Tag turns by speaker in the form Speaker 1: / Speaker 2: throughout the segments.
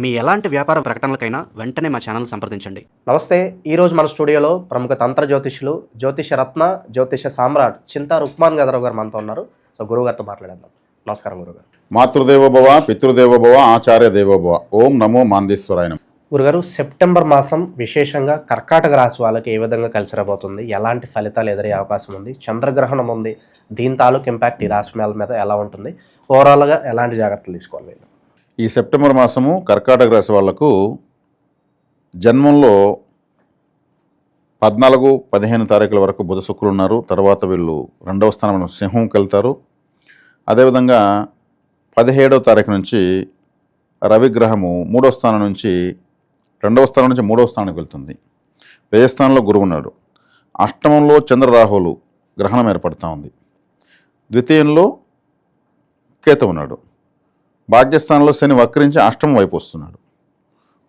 Speaker 1: మీ ఎలాంటి వ్యాపార ప్రకటనలకైనా వెంటనే మా ఛానల్ సంప్రదించండి.
Speaker 2: నమస్తే ఈరోజు మన స్టూడియోలో ప్రముఖ తంత్ర జ్యోతిష్యులు జ్యోతిష రత్న జ్యోతిష సామ్రాట్ చింతా రుక్మాన్ గదరావు గారు మనతో ఉన్నారు. సో గురువుగారితో మాట్లాడేద్దాం. నమస్కారం గురుగారు
Speaker 3: మాతృదేవో భవ పితృదేవో భవ ఆచార్య దేవో భవ ఓం నమో మాందేశ్వరాయ నమః.
Speaker 2: గురుగారు సెప్టెంబర్ మాసం విశేషంగా కర్కాటక రాశి వాళ్ళకి ఏ విధంగా కలిసి రాబోతుంది ఎలాంటి ఫలితాలు ఎదురయ్యే అవకాశం ఉంది? చంద్రగ్రహణం ఉంది. దీని తాలూకు ఇంపాక్ట్ ఈ రాశి మేళ మీద ఎలా ఉంటుంది? ఓవరాల్గా ఎలాంటి జాగ్రత్తలు తీసుకోవాలి?
Speaker 3: ఈ సెప్టెంబర్ మాసము కర్కాటక రాశి వాళ్ళకు జన్మంలో పద్నాలుగు పదిహేను తారీఖుల వరకు బుధ శుక్రులు ఉన్నారు. తర్వాత వీళ్ళు రెండవ స్థానం సింహంకి వెళ్తారు అదేవిధంగా పదిహేడవ తారీఖు నుంచి రవిగ్రహము మూడవ స్థానం నుంచి రెండవ స్థానం నుంచి మూడవ స్థానానికి వెళ్తుంది. వ్యయస్థానంలో గురువు ఉన్నాడు. అష్టమంలో చంద్రరాహువులు గ్రహణం ఏర్పడుతూ ఉంది. ద్వితీయంలో కేతు ఉన్నాడు. భాగ్యస్థానంలో శని వక్రించి అష్టమం వైపు వస్తున్నాడు.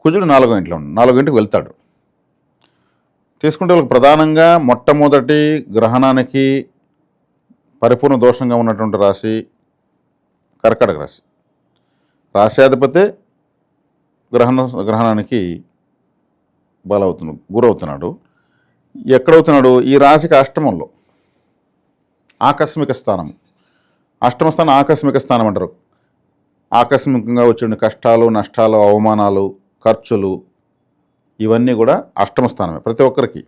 Speaker 3: కుజుడు నాలుగో ఇంట్లో ఉన్నాడు. నాలుగో ఇంటికి వెళ్తాడు. తీసుకుంటే వాళ్ళకి ప్రధానంగా మొట్టమొదటి గ్రహణానికి పరిపూర్ణ దోషంగా ఉన్నటువంటి రాశి కర్కటక రాశి. రాశ్యాధిపతే గ్రహణ గ్రహణానికి బలవుతున్నాడు గురవుతున్నాడు. ఎక్కడవుతున్నాడు? ఈ రాశికి అష్టమంలో. ఆకస్మిక స్థానం అష్టమ స్థానం ఆకస్మిక స్థానం అంటారు. ఆకస్మికంగా వచ్చిన కష్టాలు నష్టాలు అవమానాలు ఖర్చులు ఇవన్నీ కూడా అష్టమ స్థానమే ప్రతి ఒక్కరికి.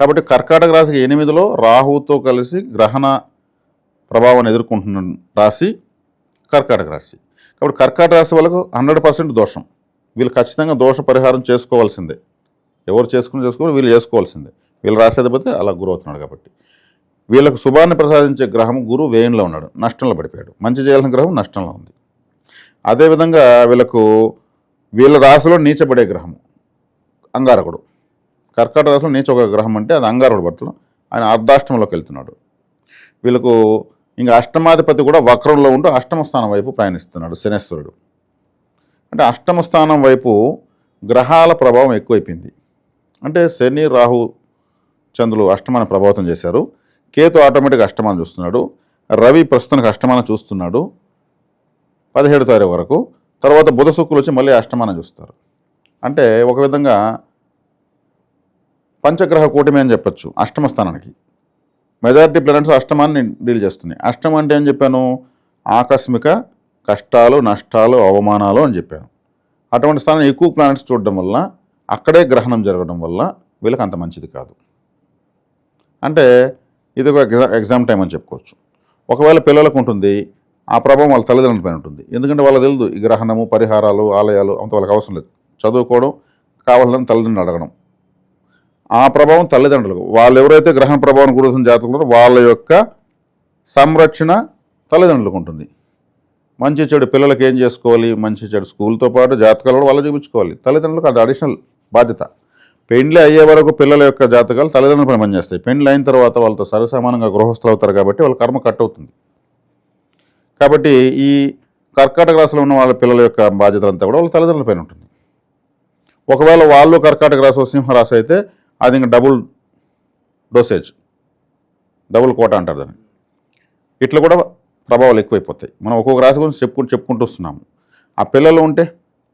Speaker 3: కాబట్టి కర్కాటక రాశికి ఎనిమిదిలో రాహుతో కలిసి గ్రహణ ప్రభావాన్ని ఎదుర్కొంటున్న రాశి కర్కాటక రాశి. కాబట్టి కర్కాటక రాశి వాళ్ళకు హండ్రెడ్ పర్సెంట్ దోషం. వీళ్ళు ఖచ్చితంగా దోష పరిహారం చేసుకోవాల్సిందే. ఎవరు చేసుకుని చేసుకోవాలి వీళ్ళు చేసుకోవాల్సిందే. వీళ్ళు రాసేదిపోతే అలా గురవుతున్నాడు కాబట్టి. వీళ్ళకు శుభాన్ని ప్రసాదించే గ్రహం గురువు వేయంలో ఉన్నాడు నష్టంలో పడిపోయాడు. మంచి చేయాల్సిన గ్రహం నష్టంలో ఉంది. అదేవిధంగా వీళ్ళకు వీళ్ళ రాశిలో నీచబడే గ్రహము అంగారకుడు. కర్కాటక రాశిలో నీచ ఒక గ్రహం అంటే అది అంగారకుడు భర్తలు ఆయన అర్ధాష్టమంలోకి వెళ్తున్నాడు. వీళ్ళకు ఇంకా అష్టమాధిపతి కూడా వక్రంలో ఉంటూ అష్టమ స్థానం వైపు ప్రయాణిస్తున్నాడు శనేశ్వరుడు. అంటే అష్టమ స్థానం వైపు గ్రహాల ప్రభావం ఎక్కువైపోయింది. అంటే శని రాహు చంద్రులు అష్టమాన్ని ప్రభావితం చేశారు. కేతు ఆటోమేటిక్గా అష్టమాన్ని చూస్తున్నాడు. రవి ప్రస్తుతానికి అష్టమానం చూస్తున్నాడు. పదిహేడు తారీఖు వరకు. తర్వాత బుధ శుక్రులు వచ్చి మళ్ళీ అష్టమానం చూస్తారు. అంటే ఒక విధంగా పంచగ్రహ కూటమి అని చెప్పచ్చు అష్టమ స్థానానికి. మెజారిటీ ప్లానెట్స్ అష్టమాన్ని డీల్ చేస్తున్నాయి. అష్టమం అంటే ఏం చెప్పాను? ఆకస్మిక కష్టాలు నష్టాలు అవమానాలు అని చెప్పాను. అటువంటి స్థానం ఎక్కువ ప్లానెట్స్ చూడడం వల్ల అక్కడే గ్రహణం జరగడం వల్ల వీళ్ళకి అంత మంచిది కాదు. అంటే ఇది ఒక ఎగ్జామ్ టైం అని చెప్పుకోవచ్చు. ఒకవేళ పిల్లలకు ఉంటుంది ఆ ప్రభావం వాళ్ళ తల్లిదండ్రుల పైన ఉంటుంది. ఎందుకంటే వాళ్ళ తెలియదు ఈ గ్రహణము పరిహారాలు ఆలయాలు అంత వాళ్ళకి అవసరం లేదు. చదువుకోవడం కావాలని తల్లిదండ్రులు అడగడం. ఆ ప్రభావం తల్లిదండ్రులకు వాళ్ళు ఎవరైతే గ్రహణ ప్రభావం గురుతున్న జాతకులు వాళ్ళ యొక్క సంరక్షణ తల్లిదండ్రులకు ఉంటుంది. మంచి చెడు పిల్లలకి ఏం చేసుకోవాలి? మంచి చెడు స్కూల్తో పాటు జాతకాలు కూడా వాళ్ళు చూపించుకోవాలి. తల్లిదండ్రులకు అది అడిషనల్ బాధ్యత. పెండ్లి అయ్యే వరకు పిల్లల యొక్క జాతకాలు తల్లిదండ్రుల పని పనిచేస్తాయి. పెండ్లి అయిన తర్వాత వాళ్ళతో సరిసమానంగా గృహస్థులు అవుతారు కాబట్టి వాళ్ళ కర్మ కట్ అవుతుంది. కాబట్టి ఈ కర్కాటక రాశిలో ఉన్న వాళ్ళ పిల్లల యొక్క బాధ్యత అంతా కూడా వాళ్ళ తల్లిదండ్రుల పైన ఉంటుంది. ఒకవేళ వాళ్ళు కర్కాటక రాశి సింహరాశి అయితే అది ఇంకా డబుల్ డోసేజ్ డబుల్ కోట అంటారు దాన్ని. ఇట్లా కూడా ప్రభావాలు ఎక్కువైపోతాయి. మనం ఒక్కొక్క రాశి గురించి చెప్పుకుంటూ చెప్పుకుంటూ వస్తున్నాము. ఆ పిల్లలు ఉంటే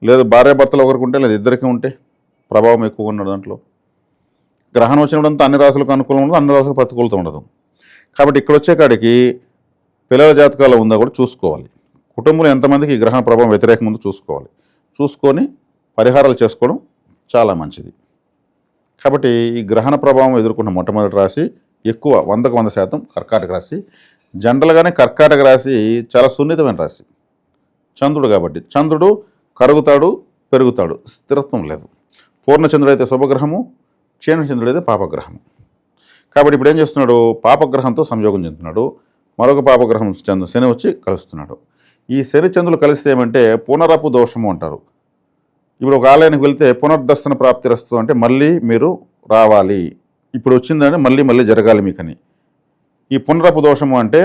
Speaker 3: లేదు భార్యాభర్తలు ఒకరికి ఉంటే లేదా ఇద్దరికి ఉంటే ప్రభావం ఎక్కువ ఉన్నది దాంట్లో. గ్రహణం వచ్చినప్పుడంతా అన్ని రాశులకు అనుకూలం ఉండదు అన్ని రాశులకు ప్రతికూలత ఉండదు. కాబట్టి ఇక్కడ వచ్చే కాడికి పిల్లల జాతకాలు ఉందా కూడా చూసుకోవాలి. కుటుంబంలో ఎంతమందికి ఈ గ్రహణ ప్రభావం వ్యతిరేకం ఉందో చూసుకోవాలి. చూసుకొని పరిహారాలు చేసుకోవడం చాలా మంచిది. కాబట్టి ఈ గ్రహణ ప్రభావం ఎదుర్కొన్న మొట్టమొదటి రాశి ఎక్కువ వందకు వంద శాతం కర్కాటక రాశి. జనరల్గానే కర్కాటక రాశి చాలా సున్నితమైన రాశి. చంద్రుడు కాబట్టి చంద్రుడు కరుగుతాడు పెరుగుతాడు. స్థిరత్వం లేదు. పూర్ణచంద్రుడు అయితే శుభగ్రహము క్షీణచంద్రుడు అయితే పాపగ్రహము. కాబట్టి ఇప్పుడు ఏం చేస్తున్నాడు? పాపగ్రహంతో సంయోగం చెందుతున్నాడు. మరొక పాపగ్రహం చంద్రు శని వచ్చి కలుస్తున్నాడు. ఈ శని చంద్రులు కలిస్తే ఏమంటే పునరపు దోషము అంటారు. ఇప్పుడు ఒక ఆలయానికి వెళ్తే పునర్దర్శన ప్రాప్తి రస్తు అంటే మళ్ళీ మీరు రావాలి. ఇప్పుడు వచ్చిందంటే మళ్ళీ మళ్ళీ జరగాలి మీకని. ఈ పునరపు దోషము అంటే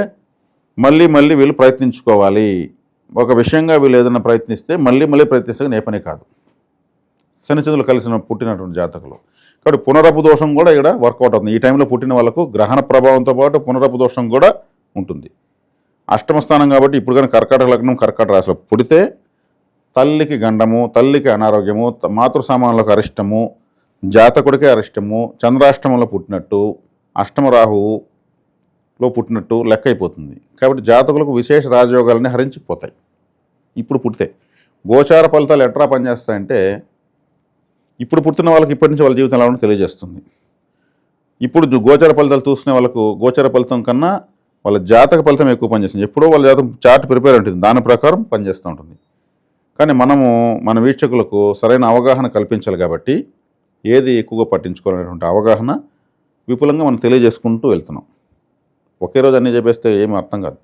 Speaker 3: మళ్ళీ మళ్ళీ వీళ్ళు ప్రయత్నించుకోవాలి. ఒక విషయంగా వీళ్ళు ఏదైనా ప్రయత్నిస్తే మళ్ళీ మళ్ళీ ప్రయత్నిస్తే నేపనే కాదు. శనిచంద్రులు కలిసిన పుట్టినటువంటి జాతకులు. కాబట్టి పునరపు దోషం కూడా ఇక్కడ వర్కౌట్ అవుతుంది. ఈ టైంలో పుట్టిన వాళ్ళకు గ్రహణ ప్రభావంతో పాటు పునరపు దోషం కూడా ఉంటుంది. అష్టమ స్థానం కాబట్టి ఇప్పుడు కానీ కర్కాటక లగ్నం కర్కాటక రాశిలో పుడితే తల్లికి గండము తల్లికి అనారోగ్యము త- మాతృ సామాన్లకు అరిష్టము జాతకుడికి అరిష్టము చంద్రాష్టమంలో పుట్టినట్టు అష్టమ రాహువులో పుట్టినట్టు లెక్క అయిపోతుంది కాబట్టి జాతకులకు విశేష రాజయోగాలన్నీ హరించిపోతాయి. ఇప్పుడు పుడితే గోచార ఫలితాలు ఎట్రా పనిచేస్తాయంటే ఇప్పుడు పుట్టిన వాళ్ళకి ఇప్పటి నుంచి వాళ్ళ జీవితం ఎలా ఉంటుందో తెలియజేస్తుంది. ఇప్పుడు గోచర ఫలితాలు చూసిన వాళ్ళకు గోచర ఫలితం కన్నా వాళ్ళ జాతక ఫలితం ఎక్కువ పనిచేస్తుంది. ఎప్పుడో వాళ్ళ జాతకం చార్ట్ ప్రిపేర్ ఉంటుంది. దాని ప్రకారం పనిచేస్తూ ఉంటుంది. కానీ మనము మన వీక్షకులకు సరైన అవగాహన కల్పించాలి కాబట్టి ఏది ఎక్కువగా పట్టించుకోవాలనేటువంటి అవగాహన విపులంగా మనం తెలియజేసుకుంటూ వెళ్తున్నాం. ఒకే రోజు అన్నీ చెప్పేస్తే ఏమీ అర్థం కాదు.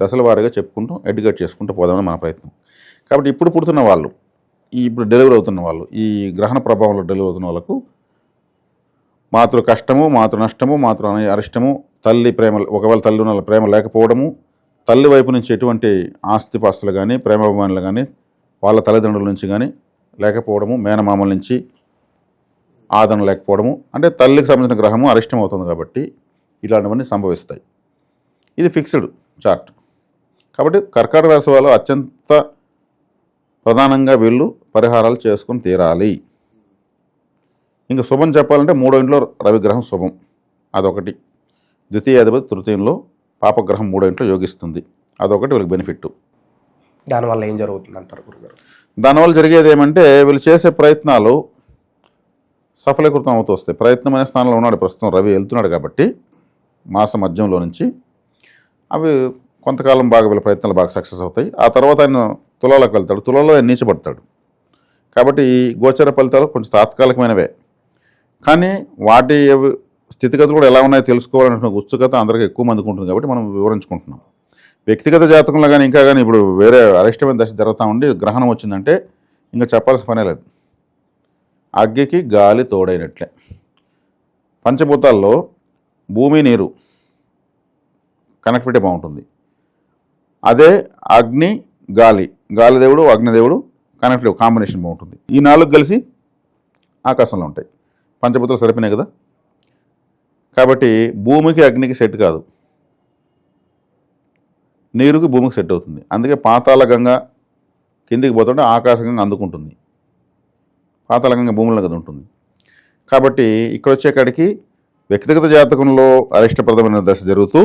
Speaker 3: దశల వారీగా చెప్పుకుంటూ ఎడ్యుకేట్ చేసుకుంటూ పోదామని మన ప్రయత్నం. కాబట్టి ఇప్పుడు పుడుతున్న వాళ్ళు ఈ ఇప్పుడు డెలివరీ అవుతున్న వాళ్ళు ఈ గ్రహణ ప్రభావంలో డెలివరీ అవుతున్న వాళ్ళకు మాతృ కష్టము మాతృ నష్టము మాతృ అరిష్టము తల్లి ప్రేమ ఒకవేళ తల్లి ఉన్న వాళ్ళ ప్రేమ లేకపోవడము తల్లి వైపు నుంచి ఎటువంటి ఆస్తిపాస్తులు కానీ ప్రేమాభిమానులు కానీ వాళ్ళ తల్లిదండ్రుల నుంచి కానీ లేకపోవడము మేనమామల నుంచి ఆదరణ లేకపోవడము అంటే తల్లికి సంబంధించిన గ్రహము అరిష్టం అవుతుంది కాబట్టి ఇలాంటివన్నీ సంభవిస్తాయి. ఇది ఫిక్స్డ్ చార్ట్ కాబట్టి కర్కాటక రాశి వాళ్ళు అత్యంత ప్రధానంగా వీళ్ళు పరిహారాలు చేసుకొని తీరాలి. ఇంకా శుభం చెప్పాలంటే మూడో ఇంట్లో రవిగ్రహం శుభం. అదొకటి. ద్వితీయాధిపతి తృతీయంలో పాపగ్రహం మూడో ఇంట్లో యోగిస్తుంది. అదొకటి వీళ్ళకి బెనిఫిట్
Speaker 2: దానివల్ల ఏం జరుగుతుంది అంటారు గురుగారు?
Speaker 3: దానివల్ల జరిగేది ఏమంటే వీళ్ళు చేసే ప్రయత్నాలు సఫలీకృతం అవుతూ వస్తాయి. ప్రయత్నం అనే స్థానంలో ఉన్నాడు ప్రస్తుతం రవి వెళ్తున్నాడు కాబట్టి మాస మధ్యంలో నుంచి. అవి కొంతకాలం బాగా వీళ్ళ ప్రయత్నాలు బాగా సక్సెస్ అవుతాయి. ఆ తర్వాత ఆయన తులాలకు వెళ్తాడు. తులలో ఆయన కాబట్టి గోచర ఫలితాలు కొంచెం తాత్కాలికమైనవే. కానీ వాటి స్థితిగతులు కూడా ఎలా ఉన్నాయో తెలుసుకోవాలనుకున్న ఉత్సుకత అందరికీ ఎక్కువ మందికి ఉంటుంది కాబట్టి మనం వివరించుకుంటున్నాం. వ్యక్తిగత జాతకంలో కానీ ఇంకా కానీ ఇప్పుడు వేరే అరిష్టమైన దశ జరుగుతూ ఉండి గ్రహణం వచ్చిందంటే ఇంకా చెప్పాల్సిన పనే లేదు. అగ్గికి గాలి తోడైనట్లే. పంచభూతాల్లో భూమి నీరు కనెక్టివిటీ బాగుంటుంది. అదే అగ్ని గాలి. గాలిదేవుడు అగ్నిదేవుడు కనెక్టివ్ కాంబినేషన్ బాగుంటుంది. ఈ నాలుగు కలిసి ఆకాశంలో ఉంటాయి. పంచభూతాలు సరిపోయినాయి కదా? కాబట్టి భూమికి అగ్నికి సెట్ కాదు. నీరుకి భూమికి సెట్ అవుతుంది. అందుకే పాతాల గంగ కిందికి పోతుంటే ఆకాశంగా అందుకుంటుంది. పాతాల గంగ భూమిలో కదా ఉంటుంది. కాబట్టి ఇక్కడ వచ్చేకాడికి వ్యక్తిగత జాతకంలో అరిష్టప్రదమైన దశ జరుగుతూ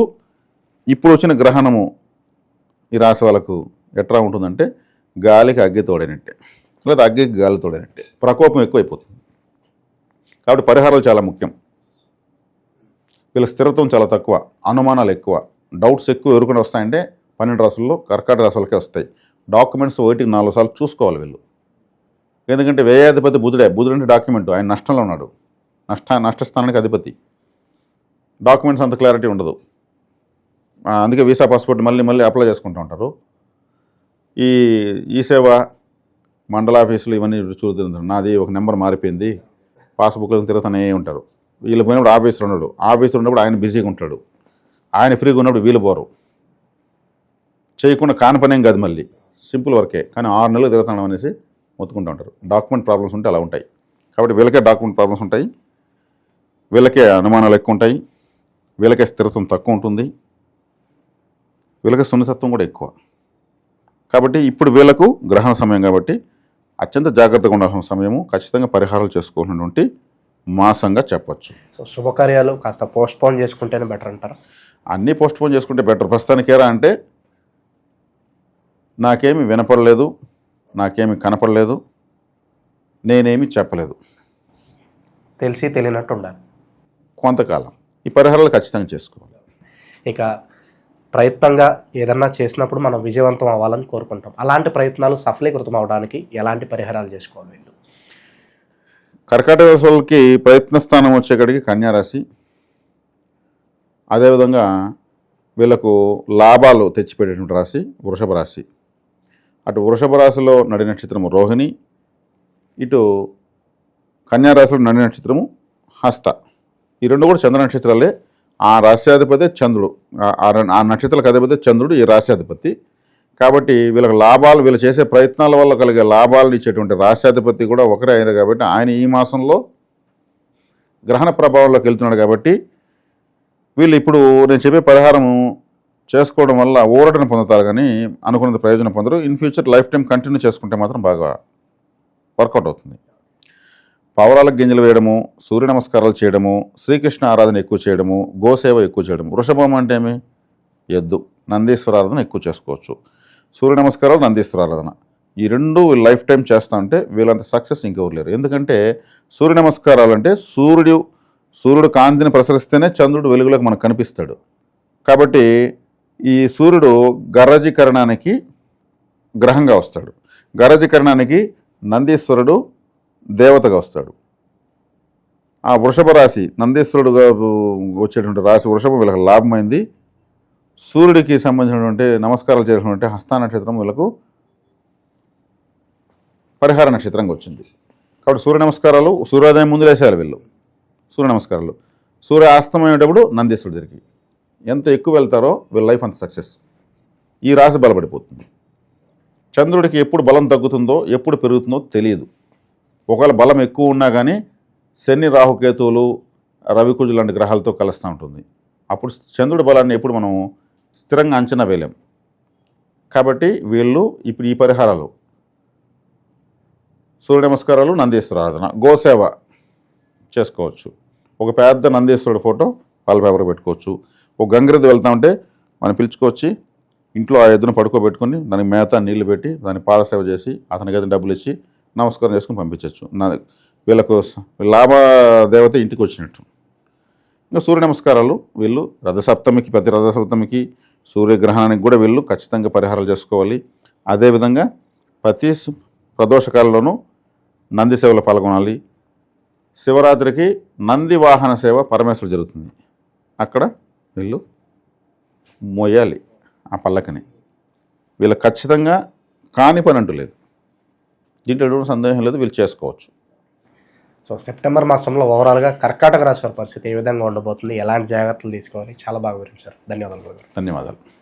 Speaker 3: ఇప్పుడు వచ్చిన గ్రహణము ఈ రాశి వాళ్ళకు ఎట్లా ఉంటుందంటే గాలికి అగ్గి తోడైనట్టే. లేదా అగ్గికి గాలి తోడైనట్టే. ప్రకోపం ఎక్కువైపోతుంది. కాబట్టి పరిహారాలు చాలా ముఖ్యం. వీళ్ళ స్థిరత్వం చాలా తక్కువ. అనుమానాలు ఎక్కువ. డౌట్స్ ఎక్కువ ఎవరికైనా వస్తాయంటే పన్నెండు రాసుల్లో కర్కాటక రాసులకే వస్తాయి. డాక్యుమెంట్స్ ఒకటికి నాలుగు సార్లు చూసుకోవాలి వీళ్ళు. ఎందుకంటే వ్యయాధిపతి బుధుడే. బుధుడు అంటే డాక్యుమెంట్. ఆయన నష్టంలో ఉన్నాడు. నష్ట నష్టస్థానానికి అధిపతి. డాక్యుమెంట్స్ అంత క్లారిటీ ఉండదు. అందుకే వీసా పాస్పోర్ట్ మళ్ళీ మళ్ళీ అప్లై చేసుకుంటూ ఉంటారు. ఈ ఈ సేవ మండల ఆఫీసులు ఇవన్నీ చూస్తుంటారు నాది ఒక నెంబర్ మారిపోయింది. పాస్బుక్ తిరుగుతూనే ఉంటారు. వీళ్ళు పోయినప్పుడు ఆఫీసులు ఉన్నాడు. ఆఫీసులు ఉన్నప్పుడు ఆయన బిజీగా ఉంటాడు. ఆయన ఫ్రీగా ఉన్నప్పుడు వీళ్ళు పోరు. చేయకుండా కాని పనేం కాదు మళ్ళీ. సింపుల్ వర్కే. కానీ ఆరు నెలలు తిరుగుతాం అనేసి మొత్తుకుంటూ ఉంటారు. డాక్యుమెంట్ ప్రాబ్లమ్స్ ఉంటే అలా ఉంటాయి. కాబట్టి వీళ్ళకే డాక్యుమెంట్ ప్రాబ్లమ్స్ ఉంటాయి. వీళ్ళకే అనుమానాలు ఎక్కువ ఉంటాయి. వీళ్ళకే స్థిరత్వం తక్కువ ఉంటుంది. వీళ్ళకి సున్నితత్వం కూడా ఎక్కువ. కాబట్టి ఇప్పుడు వీళ్ళకు గ్రహణ సమయం కాబట్టి అత్యంత జాగ్రత్తగా ఉండాల్సిన సమయము ఖచ్చితంగా పరిహారాలు చేసుకోవాలన్నటువంటి మాసంగా చెప్పొచ్చు.
Speaker 2: సో శుభకార్యాలు కాస్త పోస్ట్ పోన్ చేసుకుంటేనే బెటర్ అంటారా?
Speaker 3: అన్నీ పోస్ట్ పోన్ చేసుకుంటే బెటర్ ప్రస్తుతానికి ఏరా అంటే నాకేమి వినపడలేదు నాకేమి కనపడలేదు నేనేమి చెప్పలేదు.
Speaker 2: తెలిసి తెలియనట్టు ఉండాలి.
Speaker 3: కొంతకాలం. ఈ పరిహారాలు ఖచ్చితంగా చేసుకోవాలి.
Speaker 2: ఇక ప్రయత్నంగా ఏదన్నా చేసినప్పుడు మనం విజయవంతం అవ్వాలని కోరుకుంటాం. అలాంటి ప్రయత్నాలు సఫలీకృతం అవడానికి ఎలాంటి పరిహారాలు చేసుకోవాలి వీళ్ళు?
Speaker 3: కర్కాటక రాశి ప్రయత్న స్థానం వచ్చేకాడికి కన్యారాశి అదేవిధంగా వీళ్ళకు లాభాలు తెచ్చిపెట్టేటువంటి రాశి వృషభ రాశి. అటు వృషభ రాశిలో నడి నక్షత్రము రోహిణి ఇటు కన్యారాశిలో నడి నక్షత్రము హస్త. ఈ రెండు కూడా చంద్ర నక్షత్రాలే. ఆ రాశ్యాధిపతి చంద్రుడు. ఆ- ఆ నక్షత్రాలకు అధిపతి చంద్రుడు ఈ రాశ్యాధిపతి కాబట్టి వీళ్ళకి లాభాలు వీళ్ళు చేసే ప్రయత్నాల వల్ల కలిగే లాభాలను ఇచ్చేటువంటి రాశ్యాధిపతి కూడా ఒకరే అయినారు కాబట్టి ఆయన ఈ మాసంలో గ్రహణ ప్రభావంలోకి వెళ్తున్నాడు కాబట్టి వీళ్ళు ఇప్పుడు నేను చెప్పే పరిహారము చేసుకోవడం వల్ల ఊరటను పొందుతారు కానీ అనుకున్నది ప్రయోజనం పొందరు. In future life time continue చేసుకుంటే మాత్రం బాగా వర్కౌట్ అవుతుంది. పావురాలకు గింజలు వేయడము సూర్య నమస్కారాలు చేయడము శ్రీకృష్ణ ఆరాధన ఎక్కువ చేయడము గోసేవ ఎక్కువ చేయడము. వృషభం అంటే ఏమి? ఎద్దు. నందీశ్వర ఆరాధన ఎక్కువ చేసుకోవచ్చు. సూర్య నమస్కారాలు నందీశ్వర ఆరాధన ఈ రెండు లైఫ్ టైం చేస్తా ఉంటే వీళ్ళంత సక్సెస్ ఇంకెవరు లేరు. ఎందుకంటే సూర్య నమస్కారాలు అంటే సూర్యుడు సూర్యుడు కాంతిని ప్రసరిస్తేనే చంద్రుడు వెలుగులోకి మనకు కనిపిస్తాడు. కాబట్టి ఈ సూర్యుడు గరజీకరణానికి గ్రహంగా వస్తాడు. గరజీకరణానికి నందీశ్వరుడు దేవతగా వస్తాడు. ఆ వృషభ రాశి నందీశ్వరుడుగా వచ్చేటువంటి రాశి వృషభం వీళ్ళకి లాభమైంది. సూర్యుడికి సంబంధించినటువంటి నమస్కారాలు చేసినటువంటి హస్త నక్షత్రం వీళ్ళకు పరిహార నక్షత్రంగా వచ్చింది. కాబట్టి సూర్య నమస్కారాలు సూర్యోదయం ముందు వేసేయాలి వీళ్ళు. సూర్య నమస్కారాలు. సూర్య అస్తమయ్యేటప్పుడు నందీశ్వరుడి దగ్గరికి. ఎంత ఎక్కువ వెళ్తారో వీళ్ళ లైఫ్ అంత సక్సెస్. ఈ రాశి బలపడిపోతుంది. చంద్రుడికి ఎప్పుడు బలం తగ్గుతుందో ఎప్పుడు పెరుగుతుందో తెలియదు. ఒకవేళ బలం ఎక్కువ ఉన్నా కానీ శని రాహుకేతువులు రవికుజు లాంటి గ్రహాలతో కలుస్తూ ఉంటుంది. అప్పుడు చంద్రుడి బలాన్ని ఎప్పుడు మనం స్థిరంగా అంచనా వేయలేం. కాబట్టి వీళ్ళు ఇప్పుడు ఈ పరిహారాలు. సూర్య నమస్కారాలు నందీశ్వర ఆరాధన. గోసేవ చేసుకోవచ్చు. ఒక పెద్ద నందీశ్వరుడు ఫోటో వాల్ పేపర్ పెట్టుకోవచ్చు. ఒక గంగిరెద్దు వెళ్తా ఉంటే మనం పిలుచుకొచ్చి ఇంట్లో ఆ ఎద్దును పడుకోబెట్టుకొని దానికి మేత నీళ్ళు పెట్టి దాని పాదసేవ చేసి అతనికి ఏదైనా డబ్బులు ఇచ్చి నమస్కారం చేసుకుని పంపించవచ్చు నా వీళ్ళకు లాభ దేవత ఇంటికి వచ్చినట్టు. ఇంకా సూర్య నమస్కారాలు వీళ్ళు రథసప్తమికి ప్రతి రథసప్తమికి సూర్యగ్రహణానికి కూడా వీళ్ళు ఖచ్చితంగా పరిహారాలు చేసుకోవాలి. అదేవిధంగా ప్రతి ప్రదోషకాలలోనూ నంది సేవలో పాల్గొనాలి. శివరాత్రికి నంది వాహన సేవ పరమేశ్వరు జరుగుతుంది. అక్కడ వీళ్ళు మోయాలి ఆ పల్లకని. వీళ్ళు ఖచ్చితంగా కాని పని అంటూ లేదు. దీంట్లో ఎటువంటి సందేహం లేదు వీళ్ళు చేసుకోవచ్చు.
Speaker 2: సో సెప్టెంబర్ మాసంలో ఓవరాల్గా కర్కాటక రాశి వారి పరిస్థితి ఏ విధంగా ఉండబోతుంది ఎలాంటి జాగ్రత్తలు తీసుకోవాలి చాలా బాగా వివరించారు. ధన్యవాదాలు.
Speaker 3: ధన్యవాదాలు.